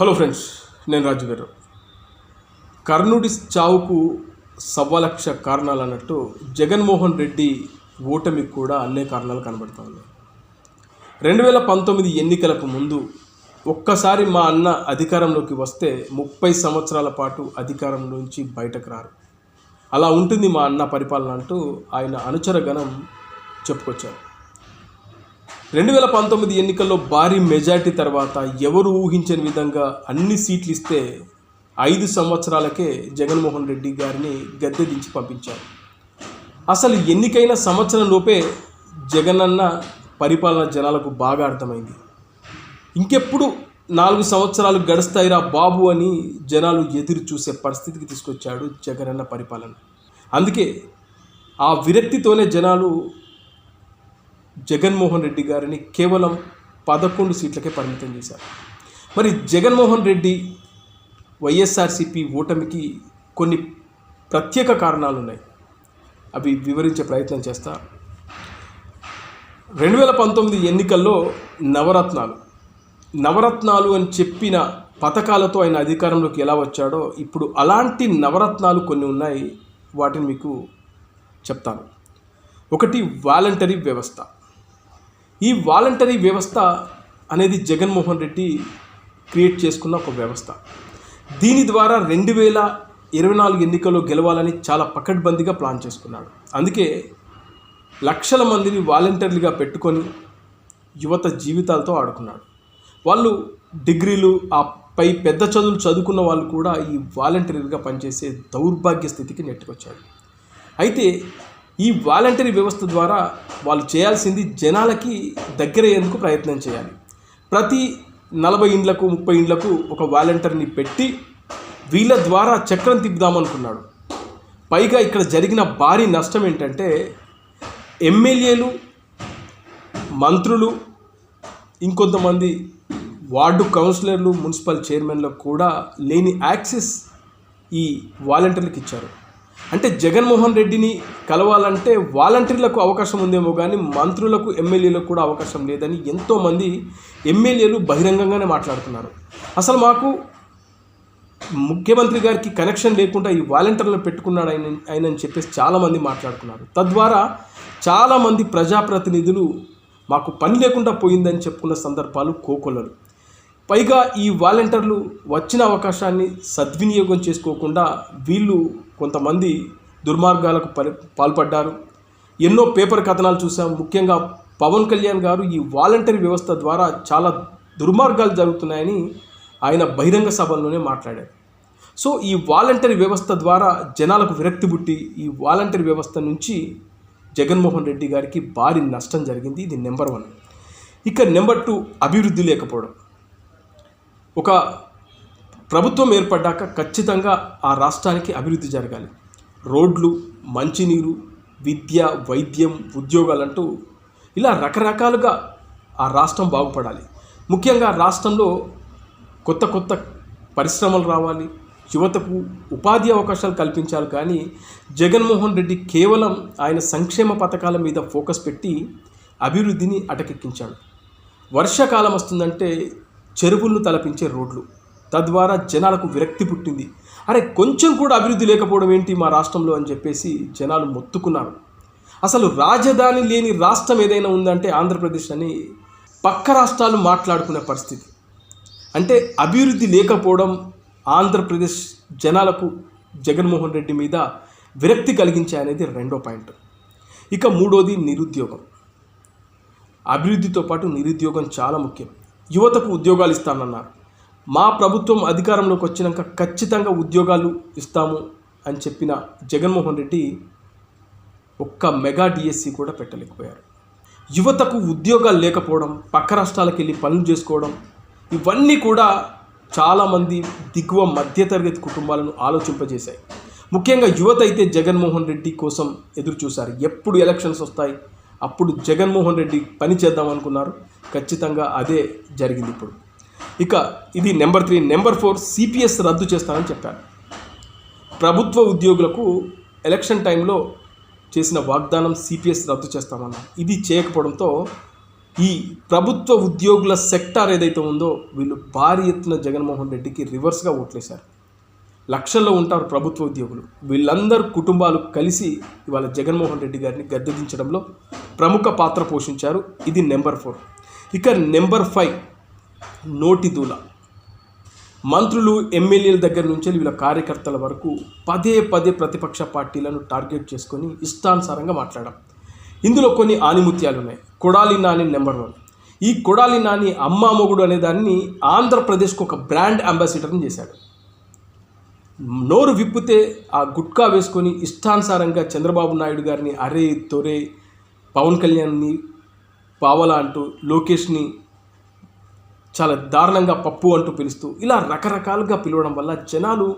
Hello friends నేను రాజు గారు. కర్ణుడి చావుకు సవ్వలక్ష కారణాలు అన్నట్టు జగన్మోహన్ రెడ్డి ఓటమికి కూడా అన్నే కారణాలు కనబడతా ఉన్నాయి. రెండు వేల పంతొమ్మిది ఎన్నికలకు ముందు ఒక్కసారి మా అన్న అధికారంలోకి వస్తే ముప్పై సంవత్సరాల పాటు అధికారం నుంచి బయటకు రారు. అలా ఉంటుంది మా అన్న పరిపాలన అంటూ ఆయన అనుచర గణం చెప్పుకొచ్చారు. రెండు వేల పంతొమ్మిది ఎన్నికల్లో భారీ మెజార్టీ తర్వాత ఎవరు ఊహించని విధంగా అన్ని సీట్లు ఇస్తే ఐదు సంవత్సరాలకే జగన్మోహన్ రెడ్డి గారిని గద్దె దించి పంపించారు. అసలు ఎన్నికైన సంవత్సరం లోపే జగనన్న పరిపాలన జనాలకు బాగా అర్థమైంది. ఇంకెప్పుడు నాలుగు సంవత్సరాలు గడుస్తాయిరా బాబు అని జనాలు ఎదురు చూసే పరిస్థితికి తీసుకొచ్చాడు జగనన్న పరిపాలన. అందుకే ఆ విరక్తితోనే జనాలు జగన్మోహన్ రెడ్డి గారిని కేవలం పదకొండు సీట్లకే పరిమితం చేశారు. మరి జగన్మోహన్ రెడ్డి వైఎస్ఆర్సిపి ఓటమికి కొన్ని ప్రత్యేక కారణాలు ఉన్నాయి అవి వివరించే ప్రయత్నం చేస్తా. రెండు వేల పంతొమ్మిది ఎన్నికల్లో నవరత్నాలు. నవరత్నాలు అని చెప్పిన పథకాలతో ఆయన అధికారంలోకి ఎలా వచ్చాడో ఇప్పుడు అలాంటి నవరత్నాలు కొన్ని ఉన్నాయి. వాటిని మీకు చెప్తాను. ఒకటి వాలంటరీ వ్యవస్థ. ఈ వాలంటరీ వ్యవస్థ అనేది జగన్మోహన్ రెడ్డి క్రియేట్ చేసుకున్న ఒక వ్యవస్థ. దీని ద్వారా రెండు వేల ఇరవై నాలుగు ఎన్నికల్లో గెలవాలని చాలా పకడ్బందీగా ప్లాన్ చేసుకున్నాడు. అందుకే లక్షల మందిని వాలంటీర్లుగా పెట్టుకొని యువత జీవితాలతో ఆడుకున్నాడు. వాళ్ళు డిగ్రీలు ఆ పై పెద్ద చదువులు చదువుకున్న వాళ్ళు కూడా ఈ వాలంటీర్గా పనిచేసే దౌర్భాగ్య స్థితికి నెట్టుకొచ్చాడు అయితే ఈ వాలంటరీ వ్యవస్థ ద్వారా వాళ్ళు చేయాల్సింది జనాలకి దగ్గరయ్యేందుకు ప్రయత్నం చేయాలి. ప్రతి నలభై ఇండ్లకు ముప్పై ఇండ్లకు ఒక వాలంటీర్ని పెట్టి వీళ్ళ ద్వారా చక్రం తిప్పుదామనుకున్నాడు. పైగా ఇక్కడ జరిగిన భారీ నష్టం ఏంటంటే ఎమ్మెల్యేలు మంత్రులు ఇంకొంతమంది వార్డు కౌన్సిలర్లు మున్సిపల్ చైర్మన్లకు కూడా లేని యాక్సెస్ ఈ వాలంటీర్లకు ఇచ్చారు. అంటే జగన్మోహన్ రెడ్డిని కలవాలంటే వాలంటీర్లకు అవకాశం ఉందేమో కానీ మంత్రులకు ఎమ్మెల్యేలకు కూడా అవకాశం లేదని ఎంతోమంది ఎమ్మెల్యేలు బహిరంగంగానే మాట్లాడుతున్నారు. అసలు మాకు ముఖ్యమంత్రి గారికి కనెక్షన్ లేకుండా ఈ వాలంటీర్లను పెట్టుకున్నాడు ఆయన ఆయనని చెప్పేసి చాలామంది మాట్లాడుతున్నారు. తద్వారా చాలామంది ప్రజాప్రతినిధులు మాకు పని లేకుండా పోయిందని చెప్పుకున్న సందర్భాలు కోకొల్లలు. పైగా ఈ వాలంటీర్లు వచ్చిన అవకాశాన్ని సద్వినియోగం చేసుకోకుండా వీళ్ళు కొంతమంది దుర్మార్గాలకు పరి పాల్పడ్డారు. ఎన్నో పేపర్ కథనాలు చూసాం ముఖ్యంగా పవన్ కళ్యాణ్ గారు ఈ వాలంటరీ వ్యవస్థ ద్వారా చాలా దుర్మార్గాలు జరుగుతున్నాయని ఆయన బహిరంగ సభల్లోనే మాట్లాడారు. సో ఈ వాలంటరీ వ్యవస్థ ద్వారా జనాలకు విరక్తి పుట్టి ఈ వాలంటరీ వ్యవస్థ నుంచి జగన్మోహన్ రెడ్డి గారికి భారీ నష్టం జరిగింది. ఇది నెంబర్ వన్. ఇక నెంబర్ టూ అభివృద్ధి లేకపోవడం. ఒక ప్రభుత్వం ఏర్పడ్డాక ఖచ్చితంగా ఆ రాష్ట్రానికి అభివృద్ధి జరగాలి. రోడ్లు మంచినీరు విద్య వైద్యం ఉద్యోగాలంటూ ఇలా రకరకాలుగా ఆ రాష్ట్రం బాగుపడాలి. ముఖ్యంగా రాష్ట్రంలో కొత్త కొత్త పరిశ్రమలు రావాలి. యువతకు ఉపాధి అవకాశాలు కల్పించాలి. కానీ జగన్మోహన్ రెడ్డి కేవలం ఆయన సంక్షేమ పథకాల మీద ఫోకస్ పెట్టి అభివృద్ధిని అటకెక్కించాడు. వర్షాకాలం వస్తుందంటే చెరువులను తలపించే రోడ్లు తద్వారా జనాలకు విరక్తి పుట్టింది. అరే కొంచెం కూడా అభివృద్ధి లేకపోవడం ఏంటి మా రాష్ట్రంలో అని చెప్పేసి జనాలు మొత్తుకున్నారు. అసలు రాజధాని లేని రాష్ట్రం ఏదైనా ఉందంటే ఆంధ్రప్రదేశ్ అని పక్క రాష్ట్రాలు మాట్లాడుకునే పరిస్థితి. అంటే అభివృద్ధి లేకపోవడం ఆంధ్రప్రదేశ్ జనాలకు జగన్మోహన్ రెడ్డి మీద విరక్తి కలిగించాయి అనేది రెండో పాయింట్. ఇక మూడోది నిరుద్యోగం. అభివృద్ధితో పాటు నిరుద్యోగం చాలా ముఖ్యం. యువతకు ఉద్యోగాలు ఇస్తానన్నారు. మా ప్రభుత్వం అధికారంలోకి వచ్చినాక ఖచ్చితంగా ఉద్యోగాలు ఇస్తాము అని చెప్పిన జగన్మోహన్ రెడ్డి ఒక్క మెగా డిఎస్సి కూడా పెట్టలేకపోయారు. యువతకు ఉద్యోగాలు లేకపోవడం పక్క రాష్ట్రాలకు వెళ్ళి పనులు చేసుకోవడం ఇవన్నీ కూడా చాలామంది దిగువ మధ్యతరగతి కుటుంబాలను ఆలోచింపజేశాయి. ముఖ్యంగా యువత అయితే జగన్మోహన్ రెడ్డి కోసం ఎదురు చూశారు. ఎప్పుడు ఎలక్షన్స్ వస్తాయి అప్పుడు జగన్మోహన్ రెడ్డి పని చేద్దాం అనుకున్నారు. ఖచ్చితంగా అదే జరిగింది ఇప్పుడు. ఇక ఇది number three. Number four CPS రద్దు చేస్తానని చెప్పారు. ప్రభుత్వ ఉద్యోగులకు ఎలక్షన్ టైంలో చేసిన వాగ్దానం సిపిఎస్ రద్దు చేస్తామన్నారు. ఇది చేయకపోవడంతో ఈ ప్రభుత్వ ఉద్యోగుల సెక్టార్ ఏదైతే ఉందో వీళ్ళు భారీ ఎత్తున జగన్మోహన్ రెడ్డికి రివర్స్గా ఓట్లేశారు. లక్షల్లో ఉంటారు ప్రభుత్వ ఉద్యోగులు. వీళ్ళందరూ కుటుంబాలు కలిసి ఇవాళ జగన్మోహన్ రెడ్డి గారిని గద్దెదించడంలో ప్రముఖ పాత్ర పోషించారు. ఇది నెంబర్ ఫోర్. ఇక నెంబర్ ఫైవ్. నోటి దూల. మంత్రులు ఎమ్మెల్యేల దగ్గర నుంచి వీళ్ళ కార్యకర్తల వరకు పదే పదే ప్రతిపక్ష పార్టీలను టార్గెట్ చేసుకొని ఇష్టానుసారంగా మాట్లాడడం. ఇందులో కొన్ని ఆనిముత్యాలు ఉన్నాయి కొడాలి నాని నెంబర్ వన్. ఈ కొడాలి నాని అమ్మ మొగుడు అనే దాన్ని ఆంధ్రప్రదేశ్కు ఒక బ్రాండ్ అంబాసిడర్ని చేశాడు. నోరు విప్పితే ఆ గుట్కా వేసుకొని ఇష్టానుసారంగా చంద్రబాబు నాయుడు గారిని అరే తొరే పవన్ కళ్యాణ్ని పావలా అంటూ లోకేష్ని చాలా దారుణంగా పప్పు అంటూ పిలుస్తూ ఇలా రకరకాలుగా పిలవడం వల్ల జనాలు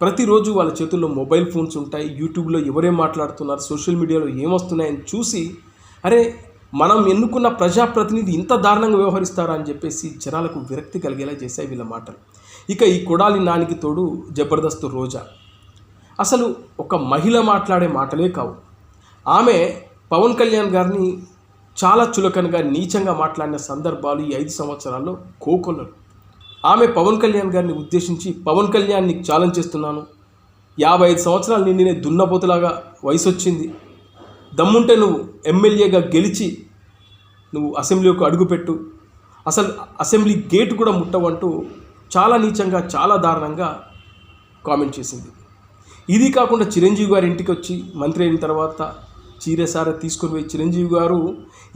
ప్రతిరోజు వాళ్ళ చేతుల్లో మొబైల్ ఫోన్స్ ఉంటాయి యూట్యూబ్లో ఎవరేం మాట్లాడుతున్నారు సోషల్ మీడియాలో ఏమొస్తున్నాయని చూసి అరే మనం ఎన్నుకున్న ప్రజాప్రతినిధి ఇంత దారుణంగా వ్యవహరిస్తారా అని చెప్పేసి జనాలకు విరక్తి కలిగేలా చేశాయి వీళ్ళ మాటలు. ఇక ఈ కొడాలి నానికి తోడు జబర్దస్త్ రోజా. అసలు ఒక మహిళ మాట్లాడే మాటలే కావు. ఆమె పవన్ కళ్యాణ్ గారిని చాలా చులకనగా నీచంగా మాట్లాడిన సందర్భాలు ఈ ఐదు సంవత్సరాల్లో కోకొల్లలు. ఆమె పవన్ కళ్యాణ్ గారిని ఉద్దేశించి పవన్ కళ్యాణ్ని ఛాలెంజ్ చేస్తున్నాను. యాభై ఐదు సంవత్సరాలు నిండినే దున్నపోతులాగా వయసు వచ్చింది దమ్ముంటే నువ్వు ఎమ్మెల్యేగా గెలిచి నువ్వు అసెంబ్లీకి అడుగుపెట్టు. అసలు అసెంబ్లీ గేట్ కూడా ముట్టవంటూ చాలా నీచంగా చాలా దారుణంగా కామెంట్ చేసింది. ఇది కాకుండా చిరంజీవి గారి ఇంటికి వచ్చి మంత్రి అయిన తర్వాత చీరసార తీసుకుని పోయి చిరంజీవి గారు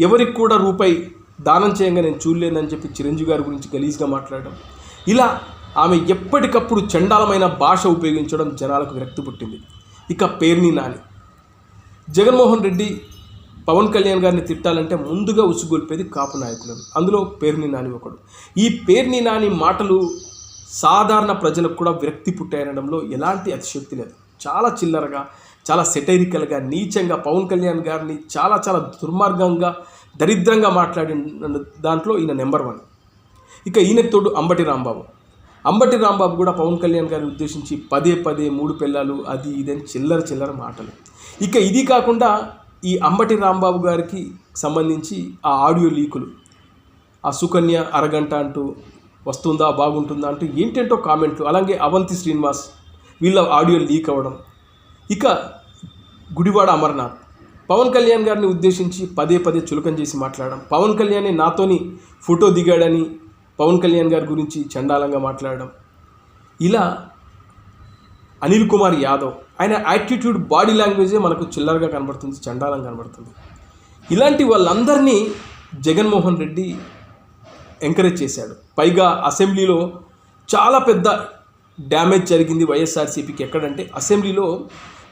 ఎవరికి కూడా రూపాయి దానం చేయంగా నేను చూడలేదని చెప్పి చిరంజీవి గారి గురించి గలీజ్గా మాట్లాడడం. ఇలా ఆమె ఎప్పటికప్పుడు చండాలమైన భాష ఉపయోగించడం జనాలకు విరక్తి పుట్టింది ఇక పేర్ని నాని. జగన్మోహన్ రెడ్డి పవన్ కళ్యాణ్ గారిని తిట్టాలంటే ముందుగా ఉసుగొల్పేది కాపు నాయకులను అందులో పేర్ని నాని ఒకడు. ఈ పేర్ని నాని మాటలు సాధారణ ప్రజలకు కూడా విరక్తి పుట్టాయనడంలో ఎలాంటి అతిశక్తి లేదు. చాలా చిల్లరగా చాలా సెటైరికల్గా నీచంగా పవన్ కళ్యాణ్ గారిని చాలా చాలా దుర్మార్గంగా దరిద్రంగా మాట్లాడిన దాంట్లో ఈయన నెంబర్ వన్ ఇక ఈయనకు తోడు అంబటి రాంబాబు. అంబటి రాంబాబు కూడా పవన్ కళ్యాణ్ గారిని ఉద్దేశించి పదే పదే మూడు పిల్లలు అది ఇదని చిల్లర చిల్లర మాటలు. ఇక ఇది కాకుండా ఈ అంబటి రాంబాబు గారికి సంబంధించి ఆ ఆడియో లీకులు. ఆ సుకన్య అరగంట అంటూ వస్తుందా బాగుంటుందా అంటూ ఏంటంటో కామెంట్లు. అలాగే అవంతి శ్రీనివాస్ వీళ్ళ ఆడియో లీక్ అవ్వడం. ఇక గుడివాడ అమర్నాథ్. పవన్ కళ్యాణ్ గారిని ఉద్దేశించి పదే పదే చులకం చేసి మాట్లాడడం. పవన్ కళ్యాణ్ నాతోని ఫోటో దిగాడని పవన్ కళ్యాణ్ గారి గురించి చండాలంగా మాట్లాడడం. ఇలా అనిల్ కుమార్ యాదవ్ ఆయన యాటిట్యూడ్ బాడీ లాంగ్వేజే మనకు చిల్లరగా కనబడుతుంది చండాలంగా కనబడుతుంది. ఇలాంటి వాళ్ళందరినీ జగన్మోహన్ రెడ్డి ఎంకరేజ్ చేశాడు. పైగా అసెంబ్లీలో చాలా పెద్ద డ్యామేజ్ జరిగింది వైఎస్ఆర్సీపీకి. ఎక్కడంటే అసెంబ్లీలో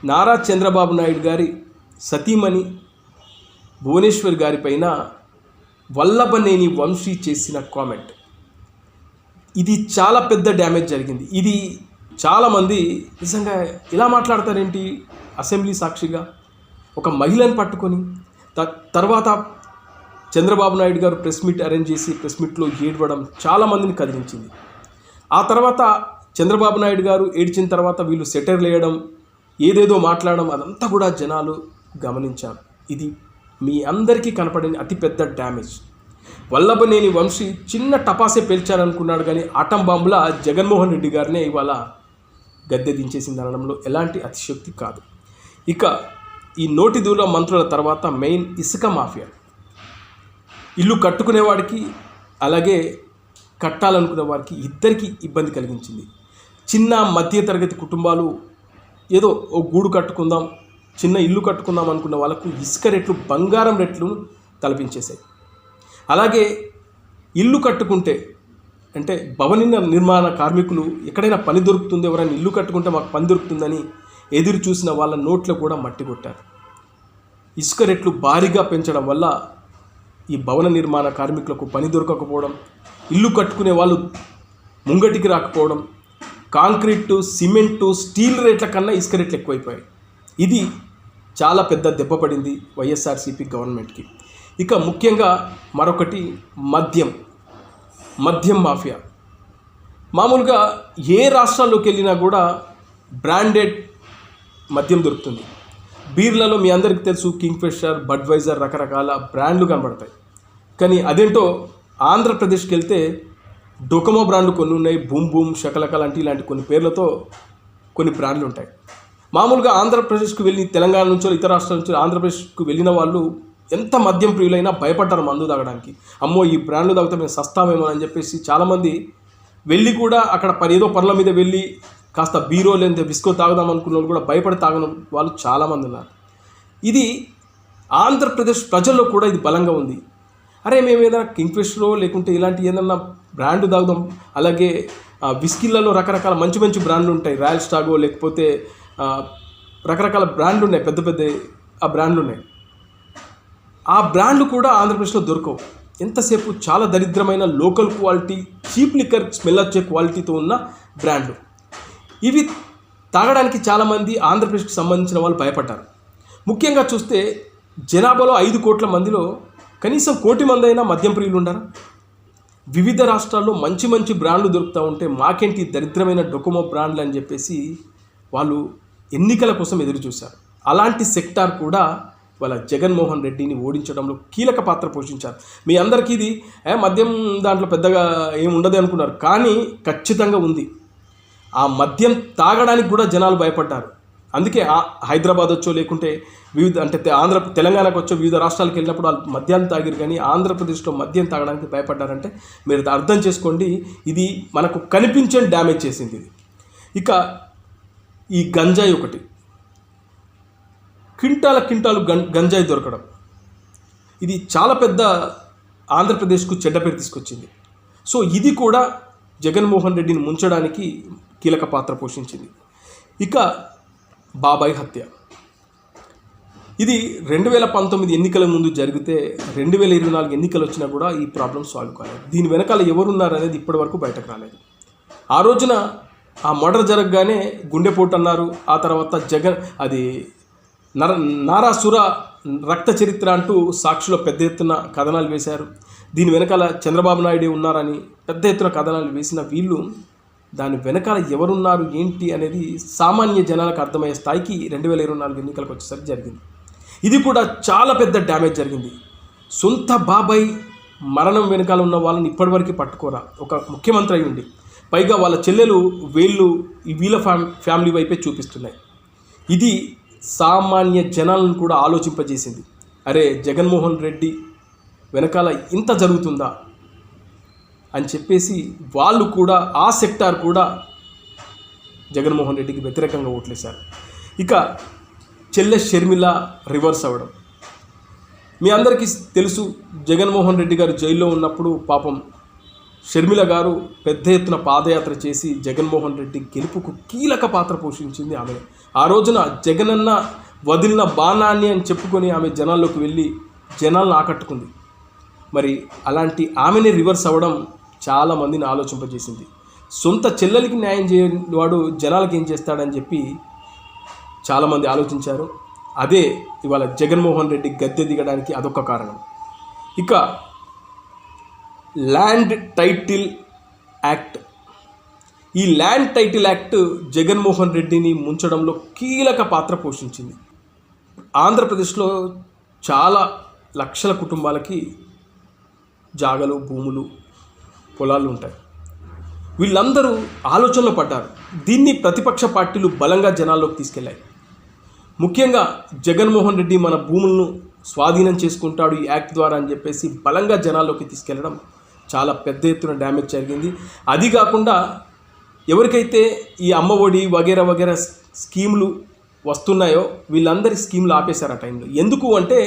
నారా చంద్రబాబు నాయుడు గారి సతీమణి భువనేశ్వర్ గారి పైన వల్లభనేని వంశీ చేసిన కామెంట్. ఇది చాలా పెద్ద డ్యామేజ్ జరిగింది. ఇది చాలామంది నిజంగా ఇలా మాట్లాడతారేంటి? అసెంబ్లీ సాక్షిగా ఒక మహిళను పట్టుకొని త తర్వాత Chandrababu Naidu garu press meet arrange చేసి ప్రెస్ మీట్లో ఏడవడం చాలామందిని కదిలించింది. ఆ తర్వాత చంద్రబాబు నాయుడు గారు ఏడ్చిన తర్వాత వీళ్ళు సెటర్లు వేయడం ఏదేదో మాట్లాడడం అదంతా కూడా జనాలు గమనించారు. ఇది మీ అందరికీ కనపడిన అతిపెద్ద డ్యామేజ్. వల్లభనేని వంశీ చిన్న టపాసే పేల్చారనుకున్నాడు కానీ ఆటం బాంబులా జగన్మోహన్ రెడ్డి గారినే ఇవాళ గద్దె దించేసింది అనడంలో ఎలాంటి అతిశక్తి కాదు. ఇక ఈ నోటి దూల మంత్రుల తర్వాత మెయిన్ ఇసుక మాఫియా. ఇల్లు కట్టుకునేవాడికి అలాగే కట్టాలనుకునే వారికి ఇద్దరికి ఇబ్బంది కలిగించింది. చిన్న మధ్య తరగతి కుటుంబాలు ఏదో ఓ గూడు కట్టుకుందాం చిన్న ఇల్లు కట్టుకుందాం అనుకున్న వాళ్ళకు ఇసుక రెట్లు బంగారం రెట్లు తలపించేశాయి. అలాగే ఇల్లు కట్టుకుంటే అంటే భవన నిర్మాణ కార్మికులు ఎక్కడైనా పని దొరుకుతుంది ఎవరైనా ఇల్లు కట్టుకుంటే మాకు పని దొరుకుతుందని ఎదురు చూసిన వాళ్ళ నోట్లో కూడా మట్టి కొట్టారు. ఇసుక రెట్లు భారీగా పెంచడం వల్ల ఈ భవన నిర్మాణ కార్మికులకు పని దొరకకపోవడం ఇల్లు కట్టుకునే వాళ్ళు ముంగటికి రాకపోవడం కాంక్రీటు సిమెంటు స్టీల్ రేట్ల కన్నా ఇసుక రేట్లు ఎక్కువైపోయాయి. ఇది చాలా పెద్ద దెబ్బ పడింది వైఎస్ఆర్సీపీ గవర్నమెంట్కి. ఇక ముఖ్యంగా మరొకటి మద్యం మద్యం మాఫియా. మామూలుగా ఏ రాష్ట్రాల్లోకి వెళ్ళినా కూడా బ్రాండెడ్ మద్యం దొరుకుతుంది. బీర్లలో మీ అందరికీ తెలుసు కింగ్ ఫిషర్ బడ్వైజర్ రకరకాల బ్రాండ్లు కనబడతాయి. కానీ అదేంటో ఆంధ్రప్రదేశ్కి వెళ్తే డొకమో బ్రాండ్లు కొన్ని ఉన్నాయి బూమ్ బూమ్ షకలక లాంటి ఇలాంటి కొన్ని పేర్లతో కొన్ని బ్రాండ్లు ఉంటాయి. మామూలుగా ఆంధ్రప్రదేశ్కు వెళ్ళి తెలంగాణ నుంచో ఇతర రాష్ట్రాల నుంచో ఆంధ్రప్రదేశ్కు వెళ్ళిన వాళ్ళు ఎంత మద్యం ప్రియులైనా భయపడ్డారు మందు తాగడానికి. అమ్మో ఈ బ్రాండ్లు తాగితే మేము సస్తామేమో అని చెప్పేసి చాలామంది వెళ్ళి కూడా అక్కడ పని ఏదో పనుల మీద వెళ్ళి కాస్త బీరో లేదా విస్కో తాగుదాం అనుకున్న వాళ్ళు కూడా భయపడి తాగిన వాళ్ళు చాలామంది ఉన్నారు. ఇది ఆంధ్రప్రదేశ్ ప్రజల్లో కూడా ఇది బలంగా ఉంది. అరే మేము ఏదైనా కింగ్ఫిషర్లో లేకుంటే ఇలాంటి ఏదన్నా బ్రాండ్ తాగుదాం. అలాగే విస్కిల్లలో విస్కీలలో రకరకాల మంచి మంచి బ్రాండ్లు ఉంటాయి. రాయల్ స్టాగో లేకపోతే రకరకాల బ్రాండ్లు ఉన్నాయి. పెద్ద పెద్ద ఆ బ్రాండ్లు ఉన్నాయి. ఆ బ్రాండ్లు కూడా ఆంధ్రప్రదేశ్లో దొరకవు. ఎంతసేపు చాలా దరిద్రమైన local quality cheap liquor smell వచ్చే క్వాలిటీతో ఉన్న బ్రాండ్లు. ఇవి తాగడానికి చాలామంది ఆంధ్రప్రదేశ్కి సంబంధించిన వాళ్ళు భయపడ్డారు. ముఖ్యంగా చూస్తే జనాభాలో ఐదు కోట్ల మందిలో కనీసం కోటి మంది అయినా మద్యం ప్రియులు ఉండరు? వివిధ రాష్ట్రాల్లో మంచి మంచి బ్రాండ్లు దొరుకుతూ ఉంటే మాకేంటి దరిద్రమైన డొకోమో బ్రాండ్లు అని చెప్పేసి వాళ్ళు ఎన్నికల కోసం ఎదురు చూశారు. అలాంటి సెక్టార్ కూడా వాళ్ళ జగన్మోహన్ రెడ్డిని ఓడించడంలో కీలక పాత్ర పోషించారు. మీ అందరికీ ఇది ఏ, మద్యం దాంట్లో పెద్దగా ఏమి ఉండదు అనుకున్నారు. కానీ ఖచ్చితంగా ఉంది. ఆ మద్యం తాగడానికి కూడా జనాలు భయపడ్డారు. అందుకే ఆ హైదరాబాద్ వచ్చో లేకుంటే వివిధ అంటే ఆంధ్ర తెలంగాణకు వచ్చో వివిధ రాష్ట్రాలకు వెళ్ళినప్పుడు వాళ్ళు మద్యాన్ని తాగిరు కానీ ఆంధ్రప్రదేశ్లో మద్యం తాగడానికి భయపడ్డారంటే మీరు అర్థం చేసుకోండి. ఇది మనకు కనిపించని డ్యామేజ్ చేసింది ఇది. ఇక ఈ గంజాయి ఒకటి. క్వింటాల క్వింటాలు గం గంజాయి దొరకడం. ఇది చాలా పెద్ద ఆంధ్రప్రదేశ్కు చెడ్డ పేరు తీసుకొచ్చింది. సో ఇది కూడా జగన్మోహన్ రెడ్డిని ముంచడానికి కీలక పాత్ర పోషించింది. ఇక బాబాయ్ హత్య. ఇది రెండు వేల పంతొమ్మిది ఎన్నికల ముందు జరిగితే రెండు వేల ఇరవై నాలుగు ఎన్నికలు వచ్చినా కూడా ఈ ప్రాబ్లం సాల్వ్ కాలేదు. దీని వెనకాల ఎవరున్నారనేది అనేది ఇప్పటివరకు బయటకు రాలేదు. ఆ రోజున ఆ మర్డర్ జరగగానే గుండెపోటు అన్నారు. ఆ తర్వాత జగన్ అది నర నారాసుర రక్త చరిత్ర అంటూ సాక్షిలో పెద్ద ఎత్తున కథనాలు వేశారు. దీని వెనకాల చంద్రబాబు నాయుడే ఉన్నారని పెద్ద ఎత్తున కథనాలు వేసిన వీళ్ళు దాని వెనకాల ఎవరున్నారు ఏంటి అనేది సామాన్య జనాలకు అర్థమయ్యే స్థాయికి రెండు వేల ఇరవై నాలుగు ఎన్నికలకు వచ్చేసరికి జరిగింది. ఇది కూడా చాలా పెద్ద డ్యామేజ్ జరిగింది. సొంత బాబాయ్ మరణం వెనకాల ఉన్న వాళ్ళని ఇప్పటివరకు పట్టుకోరా. ఒక ముఖ్యమంత్రి అయి ఉండి పైగా వాళ్ళ చెల్లెలు వీళ్ళు ఈ వీళ్ళ ఫ్యామ్ ఫ్యామిలీ వైపే చూపిస్తున్నాయి. ఇది సామాన్య జనాలను కూడా ఆలోచింపజేసింది. అరే జగన్మోహన్ రెడ్డి వెనకాల ఇంత జరుగుతుందా? అని చెప్పేసి వాళ్ళు కూడా ఆ సెక్టార్ కూడా జగన్మోహన్ రెడ్డికి వ్యతిరేకంగా ఓట్లేశారు. ఇక చెల్లె షర్మిల రివర్స్ అవ్వడం. మీ అందరికీ తెలుసు జగన్మోహన్ రెడ్డి గారు జైల్లో ఉన్నప్పుడు పాపం షర్మిల గారు పెద్ద ఎత్తున పాదయాత్ర చేసి జగన్మోహన్ రెడ్డి గెలుపుకు కీలక పాత్ర పోషించింది ఆమె. ఆ రోజున జగనన్న వదిలిన బాణాన్ని అని చెప్పుకొని ఆమె జనాల్లోకి వెళ్ళి జనాలను ఆకట్టుకుంది. మరి అలాంటి ఆమెని రివర్స్ అవ్వడం చాలామందిని ఆలోచింపజేసింది. సొంత చెల్లెలికి న్యాయం చేయని వాడు జనాలకి ఏం చేస్తాడని చెప్పి చాలామంది ఆలోచించారు. అదే ఇవాళ జగన్మోహన్ రెడ్డి గద్దె దిగడానికి అదొక కారణం. ఇక ల్యాండ్ టైటిల్ యాక్ట్. ఈ ల్యాండ్ టైటిల్ యాక్ట్ జగన్మోహన్ రెడ్డిని ముంచడంలో కీలక పాత్ర పోషించింది. ఆంధ్రప్రదేశ్లో చాలా లక్షల కుటుంబాలకి జాగలు భూములు పొలాలు ఉంటాయి. వీళ్ళందరూ ఆలోచనలో పడ్డారు. దీన్ని ప్రతిపక్ష పార్టీలు బలంగా జనాల్లోకి తీసుకెళ్ళాయి ముఖ్యంగా జగన్మోహన్ రెడ్డి మన భూములను స్వాధీనం చేసుకుంటాడు ఈ యాక్ట్ ద్వారా అని చెప్పేసి బలంగా జనాల్లోకి తీసుకెళ్ళడం చాలా పెద్ద ఎత్తున డ్యామేజ్ జరిగింది. అది కాకుండా ఎవరికైతే ఈ అమ్మఒడి వగేరా వగేరా స్కీములు వస్తున్నాయో వీళ్ళందరి స్కీములు ఆపేశారు ఆ టైంలో. ఎందుకు అంటే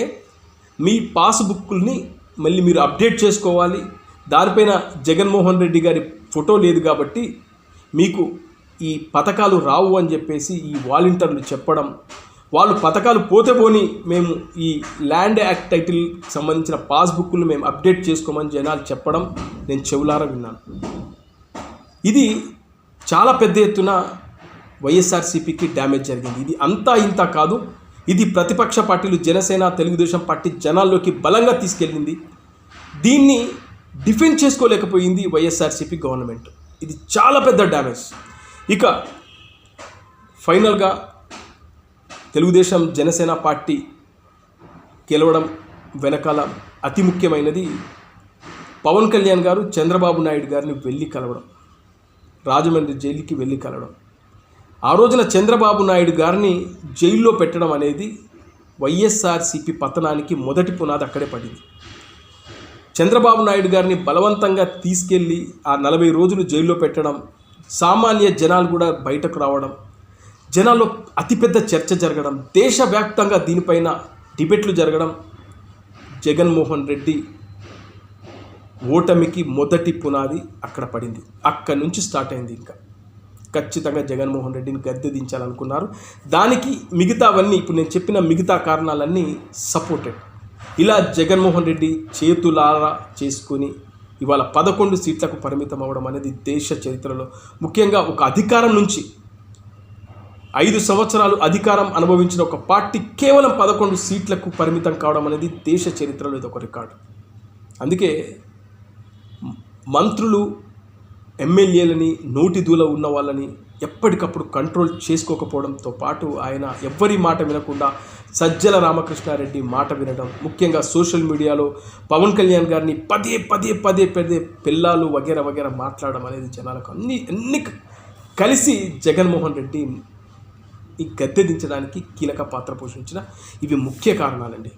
మీ పాస్బుక్ని మళ్ళీ మీరు అప్డేట్ చేసుకోవాలి. దానిపైన జగన్మోహన్ రెడ్డి గారి ఫోటో లేదు కాబట్టి మీకు ఈ పథకాలు రావు అని చెప్పేసి ఈ వాలంటీర్లు చెప్పడం వాళ్ళు పథకాలు పోతే పోని మేము ఈ ల్యాండ్ యాక్ట్ టైటిల్ సంబంధించిన పాస్బుక్లు మేము అప్డేట్ చేసుకోమని జనాలు చెప్పడం నేను చెవులారా విన్నాను. ఇది చాలా పెద్ద ఎత్తున వైఎస్ఆర్సీపీకి డ్యామేజ్ జరిగింది. ఇది అంతా ఇంత కాదు ఇది ప్రతిపక్ష పార్టీలు జనసేన తెలుగుదేశం పార్టీ జనాల్లోకి బలంగా తీసుకెళ్ళింది. దీన్ని డిఫెండ్ చేసుకోలేకపోయింది వైఎస్ఆర్సీపీ గవర్నమెంట్. ఇది చాలా పెద్ద డ్యామేజ్. ఇక ఫైనల్గా తెలుగుదేశం జనసేన పార్టీ గెలవడం వెనకాల అతి ముఖ్యమైనది పవన్ కళ్యాణ్ గారు చంద్రబాబు నాయుడు గారిని వెళ్ళి కలవడం రాజమండ్రి జైలుకి వెళ్ళి కలవడం. ఆ రోజున చంద్రబాబు నాయుడు గారిని జైల్లో పెట్టడం అనేది వైఎస్ఆర్సీపీ పతనానికి మొదటి పునాది అక్కడే పడింది. చంద్రబాబు నాయుడు గారిని బలవంతంగా తీసుకెళ్ళి ఆ నలభై రోజులు జైల్లో పెట్టడం సామాన్య జనాలు కూడా బయటకు రావడం జనాల్లో అతిపెద్ద చర్చ జరగడం దేశవ్యాప్తంగా దీనిపైన డిబేట్లు జరగడం జగన్మోహన్ రెడ్డి ఓటమికి మొదటి పునాది అక్కడ పడింది. అక్కడి నుంచి స్టార్ట్ అయింది ఇంకా. ఖచ్చితంగా జగన్మోహన్ రెడ్డిని గద్దె దించాలనుకున్నారు. దానికి మిగతావన్నీ ఇప్పుడు నేను చెప్పిన మిగతా కారణాలన్నీ సపోర్టెడ్ ఇలా జగన్మోహన్ రెడ్డి చేతులారా చేసుకొని ఇవాళ పదకొండు సీట్లకు పరిమితం అవ్వడం అనేది దేశ చరిత్రలో ముఖ్యంగా ఒక అధికారం నుంచి ఐదు సంవత్సరాలు అధికారం అనుభవించిన ఒక పార్టీ కేవలం పదకొండు సీట్లకు పరిమితం కావడం అనేది దేశ చరిత్రలో ఇది ఒక రికార్డు. అందుకే మంత్రులు ఎమ్మెల్యేలని నోటి దూల ఉన్న వాళ్ళని ఎప్పటికప్పుడు కంట్రోల్ చేసుకోకపోవడంతో పాటు ఆయన ఎవ్వరి మాట వినకుండా సజ్జల రామకృష్ణారెడ్డి మాట వినడం ముఖ్యంగా సోషల్ మీడియాలో పవన్ కళ్యాణ్ గారిని పదే పదే పదే పదే పిల్లాలు వగేర వగేర మాట్లాడడం అనేది జనాలకు అన్ని అన్ని కలిసి జగన్మోహన్ రెడ్డి ఈ గద్దె దించడానికి కీలక పాత్ర పోషించిన ఇవి ముఖ్య కారణాలండి.